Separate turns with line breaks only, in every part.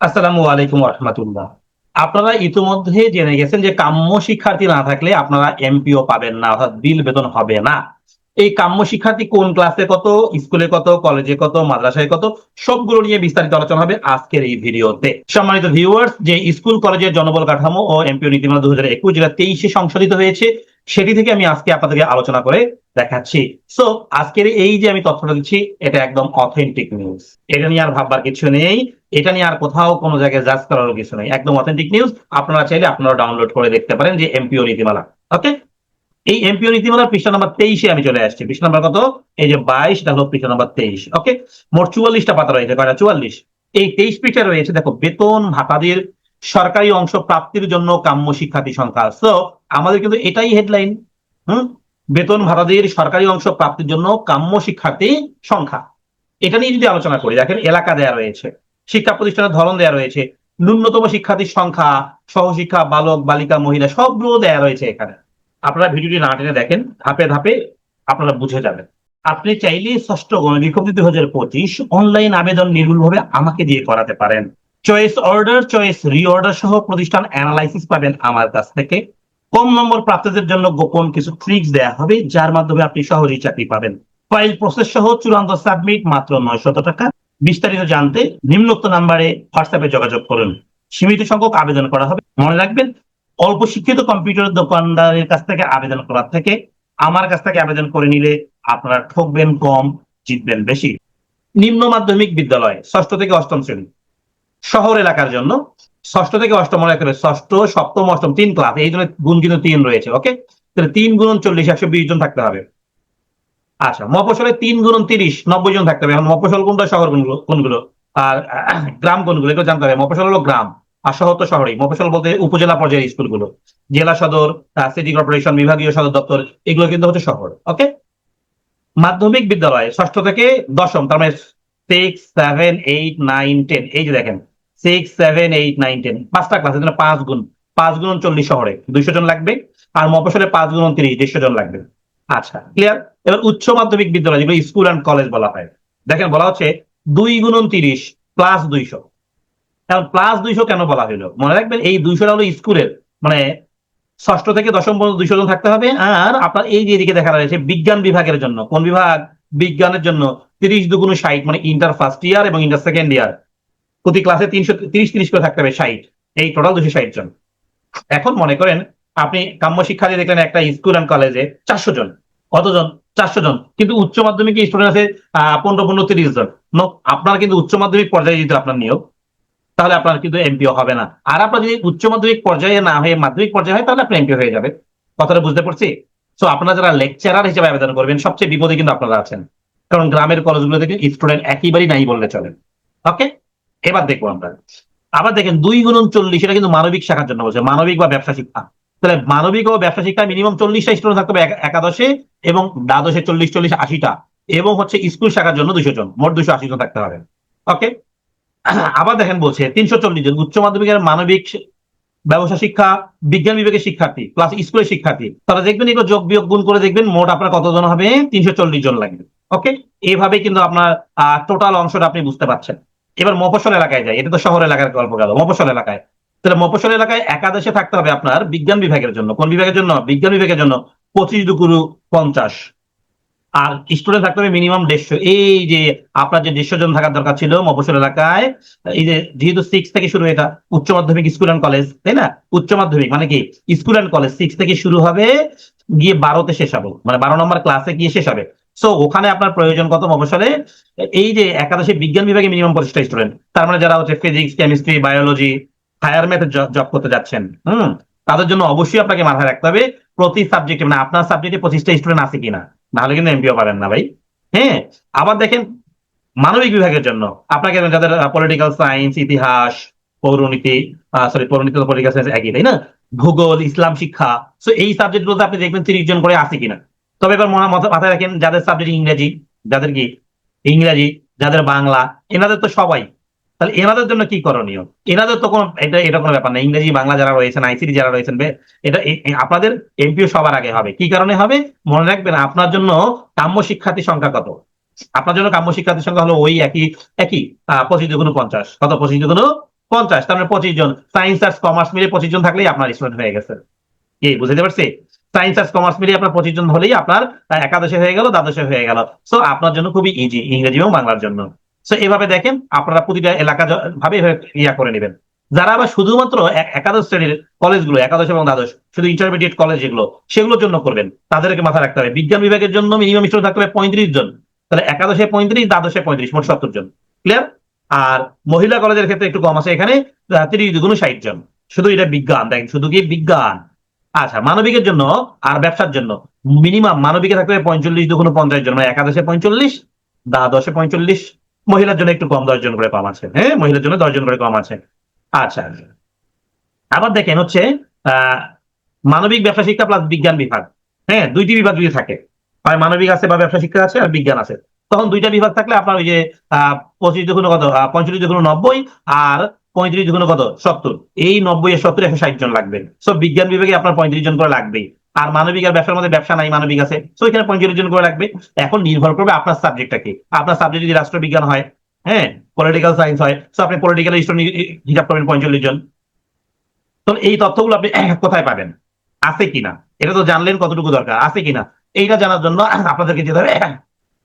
আসসালামু আলাইকুম রহমতুল্লাহ আপনারা ইতিমধ্যে জেনে গেছেন যে কাম্য শিক্ষার্থী না থাকলে আপনারা এমপিও পাবেন না, অর্থাৎ বিল বেতন হবে না। এই কাম্য শিক্ষার্থী কোন ক্লাসে কত, স্কুলে কত, কলেজে কত, মাদ্রাসায় কত, সবগুলো নিয়ে বিস্তারিত আলোচনা হবে আজকের এই ভিডিওতে। সম্মানিত ভিউয়ার্স যে স্কুল, কলেজের জনবল কাঠামো ও এমপিও নীতিমালা দু হাজার একুশ, যেটা তেইশে সংশোধিত হয়েছে সেটি থেকে আমি আজকে আপনাদেরকে আলোচনা করে দেখাচ্ছি। সো আজকের এই যে আমি তথ্যটা দিচ্ছি, এটা একদম অথেন্টিক নিউজ এটা নিয়ে আর ভাববার কিছু নেই। এটা নিয়ে আর কোথাও কোনো জায়গায় জাজ করারও কিছু নেই। একদম অথেন্টিক নিউজ আপনারা চাইলে আপনারা ডাউনলোড করে দেখতে পারেন যে এমপিও নীতিমালা। ওকে এই এমপিও নীতিমালার পৃষ্ঠা নাম্বার তেইশে আমি চলে আসছি। পৃষ্ঠা নাম্বার কত? এই যে বাইশ, এটা হলো পৃষ্ঠা নাম্বার তেইশ। ওকে মোট চুয়াল্লিশটা পাতা রয়েছে। কয়টা? চুয়াল্লিশ। এই তেইশ পৃষ্ঠা রয়েছে, দেখো, বেতন ভাতাদের সরকারি অংশ প্রাপ্তির জন্য কাম্য শিক্ষার্থী সংখ্যা। সো আমাদের কিন্তু এটাই হেডলাইন হুম? বেতন ভাতাদের সরকারি অংশ প্রাপ্তির জন্য কাম্য শিক্ষার্থী সংখ্যা। এটা নিয়ে যদি আলোচনা করি, দেখেন এলাকা দেয়া রয়েছে, শিক্ষা প্রতিষ্ঠানের ধরন দেয়া রয়েছে, ন্যূনতম শিক্ষার্থীর সংখ্যা, সহশিক্ষা, বালক, বালিকা, মহিলা, সবগুলো দেয়া রয়েছে এখানে। আপনারা ভিডিওটি না টেনে দেখেন, ধাপে ধাপে আপনারা বুঝে যাবেন। আপনি চাইলে ষষ্ঠ গণবিজ্ঞপ্তি দুই হাজার পঁচিশ অনলাইন আবেদন নির্ভুলভাবে আমাকে দিয়ে করাতে পারেন। চয়েস অর্ডার চয়েস রিঅর্ডার সহ প্রতিষ্ঠান অ্যানালাইসিস পাবেন আমার কাছ থেকে। কম নম্বর প্রাপ্তদের জন্য গোপন কিছু ট্রিক্স দেয়া হবে, যার মাধ্যমে আপনি সহজেই চাকরি পাবেন। ফাইল প্রসেস সহ চূড়ান্ত সাবমিট মাত্র নয় শত টাকা। বিস্তারিত জানতে নিম্নোক্ত নাম্বারে হোয়াটসঅ্যাপে যোগাযোগ করুন। সীমিত সংখ্যক আবেদন করা হবে, মনে রাখবেন, অল্প শিক্ষিত কম্পিউটার দোকানদারের কাছ থেকে আবেদন করার থেকে আমার কাছ থেকে আবেদন করে নিলে আপনারা ঠকবেন কম, জিতবেন বেশি। নিম্ন মাধ্যমিক বিদ্যালয়, ষষ্ঠ থেকে অষ্টম শ্রেণি। শহর এলাকার জন্য। ষষ্ঠ থেকে অষ্টম এলাকার ষষ্ঠ, সপ্তম, অষ্টম, তিন ক্লাস এই জন্য গুণ কিন্তু তিন রয়েছে ওকে তাহলে তিন গুণ চল্লিশ, একশো বিশ জন থাকতে হবে। আচ্ছা মফসলে তিন গুণ তিরিশ, নব্বই জন থাকতে হবে। এখন মফসল কোনটা, শহর কোনগুলো কোনগুলো? আর গ্রাম কোনগুলো, এগুলো জানতে হবে। মফসল হলো গ্রাম, আর শহর তো শহরেই। মফসল বলতে উপজেলা পর্যায়ের স্কুলগুলো। জেলা সদর সিটি কর্পোরেশন বিভাগীয় সদর দপ্তর, এগুলো কিন্তু হচ্ছে শহর ওকে মাধ্যমিক বিদ্যালয়, ষষ্ঠ থেকে দশম, তার মানে six seven eight nine ten এই যে দেখেন। Six seven eight nine ten পাঁচটা ক্লাস এখানে পাঁচ গুণ। পাঁচ গুণ চল্লিশ শহরে। দুইশো জন লাগবে। আর মফসলে পাঁচ গুণ তিরিশ, দেড়শো জন লাগবে। আচ্ছা ক্লিয়ার এবার উচ্চ মাধ্যমিক বিদ্যালয়, যেগুলো স্কুল অ্যান্ড কলেজ বলা হয়। দেখেন, বলা হচ্ছে দুই গুণন তিরিশ প্লাস দুইশো। কারণ প্লাস দুইশো কেন বলা হলো মনে রাখবেন, এই দুইশোটা হলো স্কুলের মানে ষষ্ঠ থেকে দশম পর্যন্ত দুইশো জন থাকতে হবে। আর আপনার এই যে এদিকে দেখা রয়েছে বিজ্ঞান বিভাগের জন্য। কোন বিভাগ? বিজ্ঞানের জন্য। তিরিশ দুগুণ ষাট মানে ইন্টার ফার্স্ট ইয়ার এবং ইন্টার সেকেন্ড ইয়ার প্রতি ক্লাসে তিনশো তিরিশ তিরিশ করে থাকতে হবে, ষাট। এই টোটাল দুশো ষাট জন। এখন মনে করেন, আপনি কাম্য শিক্ষা দিয়ে দেখলেন একটা স্কুল অ্যান্ড কলেজে চারশো জন। কতজন? চারশো জন। কিন্তু উচ্চ মাধ্যমিকে স্টুডেন্ট আছে? পনেরো পনেরো, তিরিশ জন। আপনার কিন্তু উচ্চ মাধ্যমিক পর্যায়ে যদি আপনার নিয়োগ, তাহলে আপনার কিন্তু এমপিও হবে না। আর আপনার যদি উচ্চ মাধ্যমিক পর্যায়ে না হয়ে মাধ্যমিক পর্যায়ে হয়, তাহলে আপনি এমপি হয়ে যাবে কথাটা বুঝতে পারছি? সো আপনারা যারা লেকচারার হিসেবে আবেদন করবেন, সবচেয়ে বিপদে কিন্তু আপনারা আছেন। কারণ গ্রামের কলেজগুলো থেকে স্টুডেন্ট একেবারেই নাই বললে চলেন ওকে এবার দেখব আমরা। আবার দেখেন দুই গুণন চল্লিশ, এটা কিন্তু মানবিক শাখার জন্য বলছে, মানবিক বা ব্যবসা শিক্ষা। তাহলে মানবিক ও ব্যবসা শিক্ষা মিনিমাম চল্লিশটা স্টুডেন্ট থাকতে হবে একাদশে এবং দ্বাদশে চল্লিশ চল্লিশ আশিটা, এবং হচ্ছে স্কুল শাখার জন্য দুশো জন, মোট দুশো আশি জন থাকতে হবে। ওকে আবার দেখেন বলছে, তিনশো চল্লিশ জন, উচ্চ মাধ্যমিকের মানবিক ব্যবসা শিক্ষা, বিজ্ঞান বিভাগের শিক্ষার্থী প্লাস স্কুলের শিক্ষার্থী। তারা দেখবেন এগুলো যোগ বিয়োগ গুণ করে দেখবেন, মোট আপনার কতজন হবে? তিনশো চল্লিশ জন লাগবে। ওকে এইভাবে কিন্তু আপনার টোটাল অংশটা আপনি বুঝতে পারছেন। এবার মফস্বল এলাকায় যায় এটা তো শহর এলাকার গল্প গেল, মফস্বল এলাকায়। তাহলে মফস্বল এলাকায় একাদশে থাকতে হবে আপনার বিজ্ঞান বিভাগের জন্য। কোন বিভাগের জন্য? বিজ্ঞান বিভাগের জন্য পঁচিশ দুকুরু পঞ্চাশ। আর স্টুডেন্ট থাকতে হবে মিনিমাম দেড়শো। এই যে আপনার যে দেড়শো জন থাকার দরকার ছিল মফস্বল এলাকায়, এই যে যেহেতু সিক্স থেকে শুরু এটা, উচ্চ মাধ্যমিক স্কুল অ্যান্ড কলেজ তাই না? উচ্চ মাধ্যমিক মানে কি? স্কুল অ্যান্ড কলেজ সিক্স থেকে শুরু হবে, গিয়ে বারোতে শেষ হবে। মানে বারো নম্বর ক্লাসে গিয়ে শেষ হবে। সো ওখানে আপনার প্রয়োজন কত? মফসলে এই যে একাদশে বিজ্ঞান বিভাগে মিনিমাম পঁচিশটা স্টুডেন্ট তার মানে যারা হচ্ছে ফিজিক্স কেমিস্ট্রি বায়োলজি হায়ার ম্যাথে জব করতে যাচ্ছেন, হুম? তাদের জন্য অবশ্যই আপনাকে মাথায় রাখতে হবে প্রতি সাবজেক্টে মানে আপনার সাবজেক্টে পঁচিশটা স্টুডেন্ট আছে কিনা? নাহলে কিন্তু এমপিও পাবেন না ভাই। হ্যাঁ? আবার দেখেন, মানবিক বিভাগের জন্য আপনাকে যাদের পলিটিক্যাল সায়েন্স ইতিহাস, পৌরনীতি সরি পৌরনীতি পলিটিক্যাল সায়েন্স একই, তাই না? ভূগোল, ইসলাম শিক্ষা সো এই সাবজেক্ট গুলোতে আপনি দেখবেন তিরিশ জন করে আছে কিনা? তবে এবার মাথায় রাখেন, যাদের সাবজেক্ট ইংরেজি, যাদের কি? ইংরেজি, যাদের বাংলা, এনাদের তো সবাই। তাহলে এনাদের জন্য কি করণীয়? এনাদের তো কোনো এটা এটা কোনো ব্যাপার না। ইংরেজি, বাংলা যারা রয়েছেন আইসিডি যারা রয়েছেন এটা আপনাদের এমপিও সবার আগে হবে। কি কারণে হবে? মনে রাখবেন, আপনার জন্য কাম্য শিক্ষার্থী সংখ্যা কত? আপনার জন্য কাম্য শিক্ষার্থীর সংখ্যা হলো ওই একই একই পঁচিশ দুগুণ পঞ্চাশ। কত? পঁচিশ দুগুণ পঞ্চাশ। তার মানে পঁচিশ জন। সায়েন্স আর্টস কমার্স মিলে পঁচিশ জন থাকলেই আপনার স্টুডেন্ট হয়ে গেছে। কি বুঝতে পারছি? সায়েন্স আর্টস কমার্স মিলিয়ে আপনার পঁচিশ জন হলেই আপনার একাদশে হয়ে গেল, দ্বাদশে হয়ে গেল। সো আপনার জন্য খুবই ইজি ইংরেজি এবং বাংলার জন্য। সো এভাবে দেখেন, আপনারা প্রতিটা এলাকা ভাবে ইয়া করে নেবেন। যারা আবার শুধুমাত্র একাদশ শ্রেণির কলেজগুলো, একাদশ এবং দ্বাদশ, শুধু ইন্টারমিডিয়েট কলেজ যেগুলো সেগুলোর জন্য করবেন। তাদেরকে মাথায় রাখতে হবে। বিজ্ঞান বিভাগের জন্য মিনিমাম স্টুডেন্ট থাকতে হবে পঁয়ত্রিশ জন। তাহলে একাদশে পঁয়ত্রিশ, দ্বাদশে পঁয়ত্রিশ, মোট সত্তর জন। ক্লিয়ার আর মহিলা কলেজের ক্ষেত্রে একটু কম আছে এখানে তিরিশ দুগুণ ষাট জন। শুধু এটা বিজ্ঞান, দেখেন, শুধু কি বিজ্ঞান? আচ্ছা মানবিকের জন্য আর ব্যবসার জন্য। মিনিমাম মানবিকে থাকতে হবে পঁয়তাল্লিশ, দুগুণ পঞ্চাশ জন। মানে একাদশে পঁয়তাল্লিশ, দ্বাদশে পঁয়তাল্লিশ। মহিলার জন্য একটু কম দশ জন করে কম আছে। হ্যাঁ মহিলার জন্য দশজন করে কম আছে। আচ্ছা। আবার দেখেন হচ্ছে মানবিক ব্যবসা শিক্ষা প্লাস বিজ্ঞান বিভাগ। হ্যাঁ দুইটি বিভাগ যদি থাকে, হয় মানবিক আছে বা ব্যবসা শিক্ষা আছে আর বিজ্ঞান আছে। তখন দুইটা বিভাগ থাকলে আপনার ওই যে পঁচিশ দুগুণ কত পঁয়ত্রিশ দুগুণ নব্বই আর পঁয়ত্রিশ দুগুণ কত? সত্তর। এই নব্বই আর সত্তর, একশো ষাট জন লাগবে। সব বিজ্ঞান বিভাগে আপনার পঁয়ত্রিশ জন করে লাগবেই। আর মানবিক আর ব্যবসার মধ্যে ব্যবসা নাই, মানবিক আছে। তো এখানে পঁয়ত্রিশ জন করে লাগবে। এখন নির্ভর করবে আপনার সাবজেক্টটা কি? আপনার সাবজেক্ট যদি রাষ্ট্রবিজ্ঞান হয় হ্যাঁ পলিটিক্যাল সায়েন্স হয় তো আপনি পলিটিক্যাল হিসাব করবেন পঁয়তাল্লিশ জন। তো এই তথ্যগুলো আপনি কোথায় পাবেন? আছে কিনা? এটা তো জানলেন কতটুকু দরকার? আছে কিনা? এইটা জানার জন্য আপনাদেরকে যেতে হবে।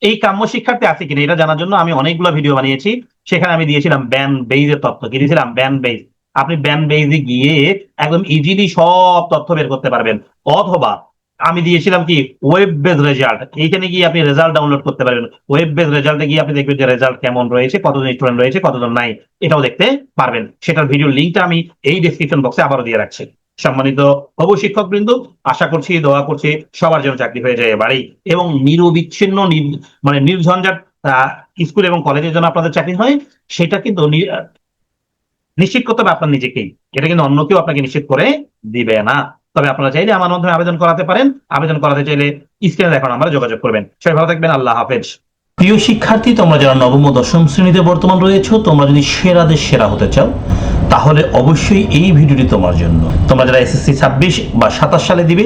এই কাম্য শিক্ষার্থী আছে কিনা এটা জানার জন্য আমি অনেকগুলো ভিডিও বানিয়েছি। সেখানে আমি দিয়েছিলাম ব্যান বেইজের তথ্য। কি দিয়েছিলাম? ব্যান বেইজ আপনি ব্যান বেইজে গিয়ে একদম ইজিলি সব তথ্য বের করতে পারবেন। অথবা আমি দিয়েছিলাম কি ওয়েব বেস রেজাল্ট এইখানে গিয়ে আপনি রেজাল্ট ডাউনলোড করতে পারবেন। ওয়েব বেস রেজাল্টে গিয়ে আপনি দেখবেন যে রেজাল্ট কেমন রয়েছে, কতজন স্টুডেন্ট রয়েছে, কতজন নাই, এটাও দেখতে পারবেন। সেটার ভিডিও লিঙ্কটা আমি এই ডেসক্রিপশন বক্সে আবারও দিয়ে রাখছি। সম্মানিত হবু শিক্ষক বৃন্দ আশা করছি, দোয়া করছি, সবার জন্য চাকরি হয়ে যায় এবারেই। এবং নিরবিচ্ছিন্ন মানে নির্ঝঞ্ঝাট স্কুল এবং কলেজের জন্য আপনাদের চাকরি হয়, সেটা কিন্তু নিশ্চিত করতে হবে আপনার নিজেকেই। এটা কিন্তু অন্য কেউ আপনাকে নিশ্চিত করে দিবে না। তবে আপনারা চাইলে আমার মাধ্যমে আবেদন করাতে পারেন। আবেদন করাতে চাইলে স্ক্রিনে দেখুন, আমরা যোগাযোগ করবেন। সবাই ভালো থাকবেন, আল্লাহ হাফেজ। প্রিয় শিক্ষার্থী, তোমরা যারা নবম দশম শ্রেণীতে বর্তমান রয়েছে, তোমরা যদি সেরাদের সেরা হতে চাও তাহলে অবশ্যই এই ভিডিওটি তোমার জন্য। তোমরা যারা এসএসসি ছাব্বিশ বা সাতাশ সালে দিবে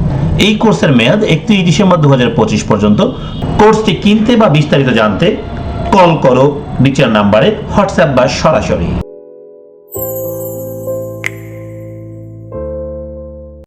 এই কোর্সের মেয়াদ একত্রিশ ডিসেম্বর দু হাজার পঁচিশ পর্যন্ত। কোর্সটি কিনতে বা বিস্তারিত জানতে কল করো, নিচের নাম্বারে হোয়াটসঅ্যাপ বা সরাসরি।